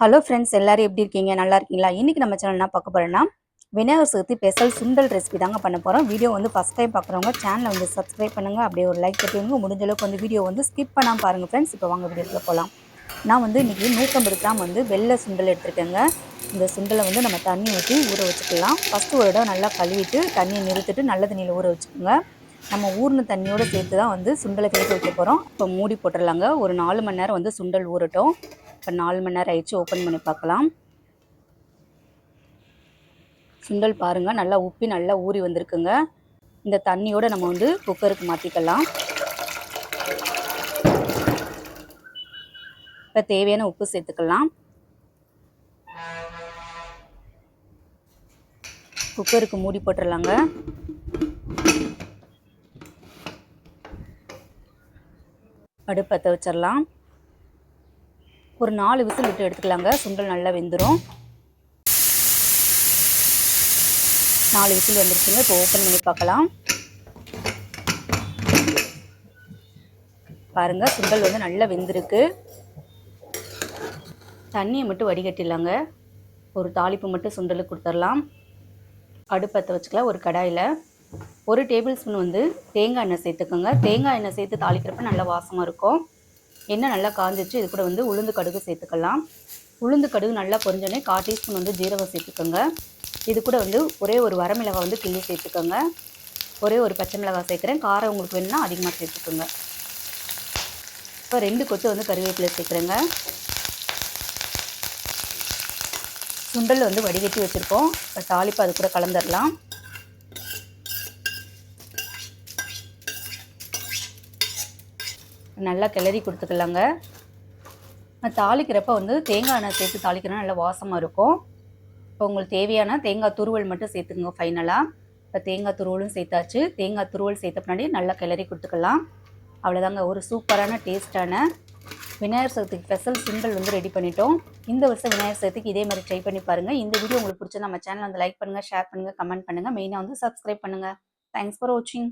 Hello friends எல்லாரும் எப்படி இருக்கீங்க? நல்லா இருக்கீங்களா? இன்னைக்கு நம்ம சேனல் என்ன பார்க்க போறோம்னா விநாயகர் சதுர்த்தி ஸ்பெஷல் சுண்டல் ரெசிபி தாங்க பண்ண போகிறோம் வீடியோ வந்து ஃபஸ்ட் டைம் பார்க்குறவங்க சேனலை வந்து சப்ஸ்கிரைப் பண்ணுங்க. அப்படியே ஒரு லைக் கட்டிவிங்க முடிஞ்ச அளவுக்கு வந்து வீடியோ வந்து ஸ்கிப் பண்ணாமல் பாருங்கள் ஃப்ரெண்ட்ஸ் இப்போ வாங்க வீடியோக்குள்ள போகலாம் நான் வந்து இன்றைக்கி நூற்றம்பது கிராம் வந்து வெள்ளை சுண்டல் எடுத்துருக்கேங்க. இந்த சுண்டலை வந்து நம்ம தண்ணி ஊற்றி ஊற வச்சுக்கலாம். ஃபஸ்ட்டு ஒரு இடம் நல்லா கழுவிட்டு தண்ணியை நிறுத்திட்டு நல்ல தண்ணியில் ஊற வச்சுக்கோங்க. நம்ம ஊர்ன தண்ணியோடு சேர்த்து தான் வந்து சுண்டலை வேக வைக்க போகிறோம் இப்போ மூடி போட்டுடலாங்க. ஒரு நாலு மணி நேரம் வந்து சுண்டல் ஊறட்டும். இப்போ நாலு மணி நேரம் ஆயிடுச்சு ஓப்பன் பண்ணி பார்க்கலாம். சுண்டல் பாருங்கள் நல்லா உப்பி நல்லா ஊறி வந்திருக்குங்க. இந்த தண்ணியோடு நம்ம வந்து குக்கருக்கு மாற்றிக்கலாம் இப்போ தேவையான உப்பு சேர்த்துக்கலாம். குக்கருக்கு மூடி போட்டுடலாங்க அடுப்பத்தை வச்சிடலாம் ஒரு நாலு விசில் விட்டு எடுத்துக்கலாங்க. சுண்டல் நல்லா வெந்துடும் நாலு விசில் வந்துருச்சுங்க. இப்போ ஓப்பன் பண்ணி பார்க்கலாம். பாருங்கள் சுண்டல் வந்து நல்லா வெந்திருக்கு. தண்ணியை மட்டும் வடிகட்டிடலாங்க. ஒரு தாளிப்பு மட்டும் சுண்டலுக்கு கொடுத்துடலாம். அடுப்பத்தை வச்சுக்கலாம் ஒரு கடாயில். ஒரு டேபிள் ஸ்பூன் வந்து தேங்காய் எண்ணெய் சேர்த்துக்கோங்க. தேங்காய் எண்ணெய் சேர்த்து தாளிக்கிறப்ப நல்லா வாசமாக இருக்கும். எண்ணெய் நல்லா காஞ்சிச்சு. இது கூட வந்து உளுந்து கடுகு சேர்த்துக்கலாம். உளுந்து கடுகு நல்லா பொரிஞ்சோடனே கால் டீஸ்பூன் வந்து ஜீரகம் சேர்த்துக்கோங்க. இது கூட வந்து ஒரே ஒரு வரமிளகாய் வந்து கிள்ளி சேர்த்துக்கோங்க. ஒரே ஒரு பச்சை மிளகாய் சேர்க்குறேன். காரம் உங்களுக்கு வேணும்னா அதிகமாக சேர்த்துக்கோங்க. இப்போ ரெண்டு கொத்து வந்து கருவேப்பிலை சேர்க்குறேங்க. சுண்டல் வந்து வடிகட்டி வச்சுருக்கோம். இப்போ தாளிப்பு அது கூட கலந்துடலாம் நல்லா கிளறி கொடுத்துக்கலாங்க. தாளிக்கிறப்ப வந்து தேங்காய் எண்ணெய் சேர்த்து தாளிக்கிறனா நல்லா வாசமாக இருக்கும். இப்போ உங்களுக்கு தேவையான தேங்காய் துருவல் மட்டும் சேர்த்துக்கோங்க ஃபைனலாக இப்போ தேங்காய் துருவலும் சேர்த்தாச்சு. தேங்காய் துருவல் சேர்த்த பின்னாடி நல்லா கிளறி கொடுத்துக்கலாம். அவ்வளோதாங்க ஒரு சூப்பரான டேஸ்ட்டான விநாயகர் சதுர்த்திக்கு ஸ்பெஷல் சிம்பிள் வந்து ரெடி பண்ணிட்டோம். இந்த வருஷம் விநாயகர் சதுர்த்திக்கு இதே மாதிரி ட்ரை பண்ணி பாருங்கள் இந்த வீடியோ உங்களுக்கு பிடிச்சா நம்ம சேனல் வந்து லைக் பண்ணுங்கள் ஷேர் பண்ணுங்கள் கமெண்ட் பண்ணுங்கள் மெயினாக வந்து சப்ஸ்கிரைப் பண்ணுங்கள் தேங்க்ஸ் ஃபார் வாட்சிங்